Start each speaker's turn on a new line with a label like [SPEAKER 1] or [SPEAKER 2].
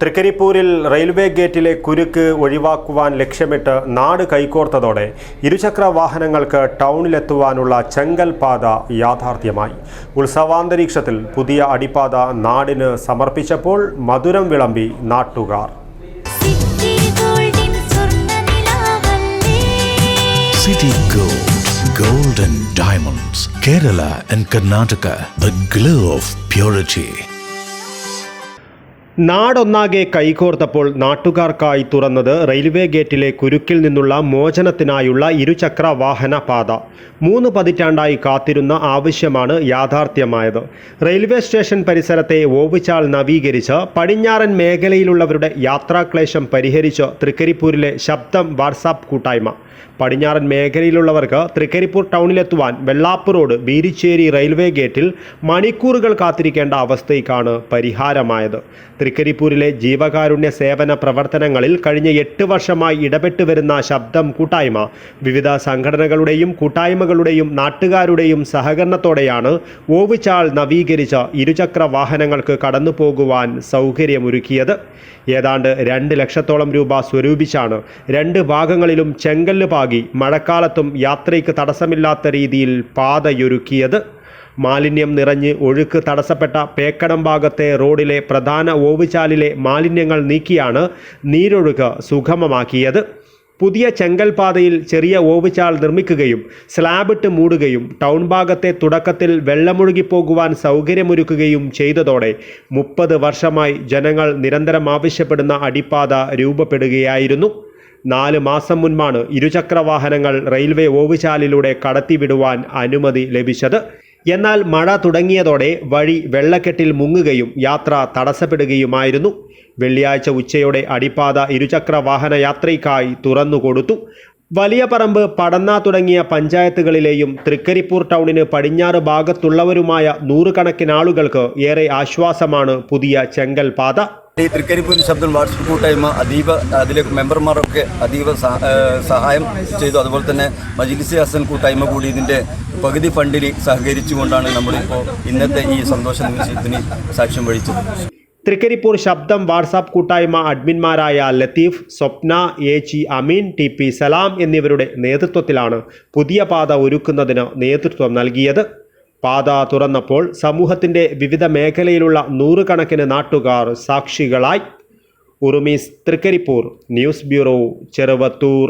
[SPEAKER 1] തൃക്കരിപ്പൂരിൽ railway ഗേറ്റിലെ കുരുക്ക് ഒഴിവാക്കുവാൻ ലക്ഷ്യമിട്ട് നാട് കൈകോർത്തതോടെ ഇരുചക്ര വാഹനങ്ങൾക്ക് ടൗണിലെത്തുവാനുള്ള ചെങ്കൽ പാത യാഥാർത്ഥ്യമായി. ഉത്സവാന്തരീക്ഷത്തിൽ പുതിയ അടിപ്പാത നാടിന് സമർപ്പിച്ചപ്പോൾ മധുരം വിളമ്പി നാട്ടുകാർ.
[SPEAKER 2] സിറ്റി ഗോൾഡിൻ സ്വർണനിലാവല്ലേ
[SPEAKER 3] City Gold, Gold and Diamonds, Kerala and Karnataka, the glow of purity.
[SPEAKER 1] നാടൊന്നാകെ കൈകോർത്തപ്പോൾ നാട്ടുകാർക്കായി തുറന്നത് റെയിൽവേ ഗേറ്റിലെ കുരുക്കിൽ നിന്നുള്ള മോചനത്തിനായുള്ള ഇരുചക്ര വാഹന പാത. മൂന്ന് പതിറ്റാണ്ടായി കാത്തിരുന്ന ആവശ്യമാണ് യാഥാർത്ഥ്യമായത്. റെയിൽവേ സ്റ്റേഷൻ പരിസരത്തെ ഓവുചാൽ നവീകരിച്ച് പടിഞ്ഞാറൻ മേഖലയിലുള്ളവരുടെ യാത്രാക്ലേശം പരിഹരിച്ച് തൃക്കരിപ്പൂരിലെ ശബ്ദം വാട്സാപ്പ് കൂട്ടായ്മ. പടിഞ്ഞാറൻ മേഖലയിലുള്ളവർക്ക് തൃക്കരിപ്പൂർ ടൗണിലെത്തുവാൻ വെള്ളാപ്പ് റോഡ് ബീരിച്ചേരി റെയിൽവേ ഗേറ്റിൽ മണിക്കൂറുകൾ കാത്തിരിക്കേണ്ട അവസ്ഥയ്ക്കാണ് പരിഹാരമായത്. തൃക്കരിപ്പൂരിലെ ജീവകാരുണ്യ സേവന പ്രവർത്തനങ്ങളിൽ കഴിഞ്ഞ എട്ട് വർഷമായി ഇടപെട്ടു വരുന്ന ശബ്ദം കൂട്ടായ്മ. വിവിധ സംഘടനകളുടെയും കൂട്ടായ്മകളുടെയും നാട്ടുകാരുടെയും സഹകരണത്തോടെയാണ് ഓവുചാൽ നവീകരിച്ച ഇരുചക്ര വാഹനങ്ങൾക്ക് കടന്നു പോകുവാൻ സൗകര്യമൊരുക്കിയത്. ഏതാണ്ട് രണ്ട് ലക്ഷത്തോളം രൂപ സ്വരൂപിച്ചാണ് രണ്ട് ഭാഗങ്ങളിലും ചെങ്കല്ല് പാകി മഴക്കാലത്തും യാത്രയ്ക്ക് തടസ്സമില്ലാത്ത രീതിയിൽ പാതയൊരുക്കിയത്. മാലിന്യം നിറഞ്ഞ് ഒഴുക്ക് തടസ്സപ്പെട്ട പേക്കടം ഭാഗത്തെ റോഡിലെ പ്രധാന ഓവുചാലിലെ മാലിന്യങ്ങൾ നീക്കിയാണ് നീരൊഴുക്ക് സുഗമമാക്കിയത്. പുതിയ ചെങ്കൽപാതയിൽ ചെറിയ ഓവുചാൽ നിർമ്മിക്കുകയും സ്ലാബിട്ട് മൂടുകയും ടൗൺ ഭാഗത്തെ തുടക്കത്തിൽ വെള്ളമൊഴുകിപ്പോകുവാൻ സൗകര്യമൊരുക്കുകയും ചെയ്തതോടെ മുപ്പത് വർഷമായി ജനങ്ങൾ നിരന്തരം ആവശ്യപ്പെടുന്ന അടിപ്പാത രൂപപ്പെടുകയായിരുന്നു. നാല് മാസം മുൻപാണ് ഇരുചക്ര വാഹനങ്ങൾ റെയിൽവേ ഓവുചാലിലൂടെ കടത്തിവിടുവാൻ അനുമതി ലഭിച്ചത്. എന്നാൽ മഴ തുടങ്ങിയതോടെ വഴി വെള്ളക്കെട്ടിൽ മുങ്ങുകയും യാത്ര തടസ്സപ്പെടുകയുമായിരുന്നു. വെള്ളിയാഴ്ച ഉച്ചയോടെ അടിപ്പാത ഇരുചക്ര വാഹന യാത്രയ്ക്കായി തുറന്നുകൊടുത്തു വലിയ പറമ്പ് പടന്ന തുടങ്ങിയ പഞ്ചായത്തുകളിലെയും തൃക്കരിപ്പൂർ ടൗണിന് പടിഞ്ഞാറ് ഭാഗത്തുള്ളവരുമായ നൂറുകണക്കിന് ആളുകൾക്ക് ഏറെ ആശ്വാസമാണ് പുതിയ ചെങ്കൽ പാത.
[SPEAKER 4] ഈ തൃക്കരിപ്പൂർ ശബ്ദം വാട്സപ്പ് കൂട്ടായ്മ അതീവ അതിലെ മെമ്പർമാരൊക്കെ അതീവ സഹ- സഹായം ചെയ്തു. അതുപോലെ തന്നെ മജിലിസ് ഹസൻ കൂട്ടായ്മ കൂടി ഇതിന്റെ പകുതി ഫണ്ടിൽ സഹകരിച്ചുകൊണ്ടാണ് നമ്മളിപ്പോൾ ഇന്നത്തെ ഈ സന്തോഷ നിമിഷത്തിന് സാക്ഷ്യം വഹിച്ചത്.
[SPEAKER 1] തൃക്കരിപ്പൂർ ശബ്ദം വാട്സാപ്പ് കൂട്ടായ്മ അഡ്മിന്മാരായ Latheef Swapna A G Ameen T P Salam എന്നിവരുടെ നേതൃത്വത്തിലാണ് പുതിയ പാത ഒരുക്കുന്നതിന് നേതൃത്വം നൽകിയത്. പാത തുറന്നപ്പോൾ സമൂഹത്തിന്റെ വിവിധ മേഖലയിലുള്ള നൂറുകണക്കിന് നാട്ടുകാർ സാക്ഷികളായി. Urumees Trikaripur news bureau Cheruvathur.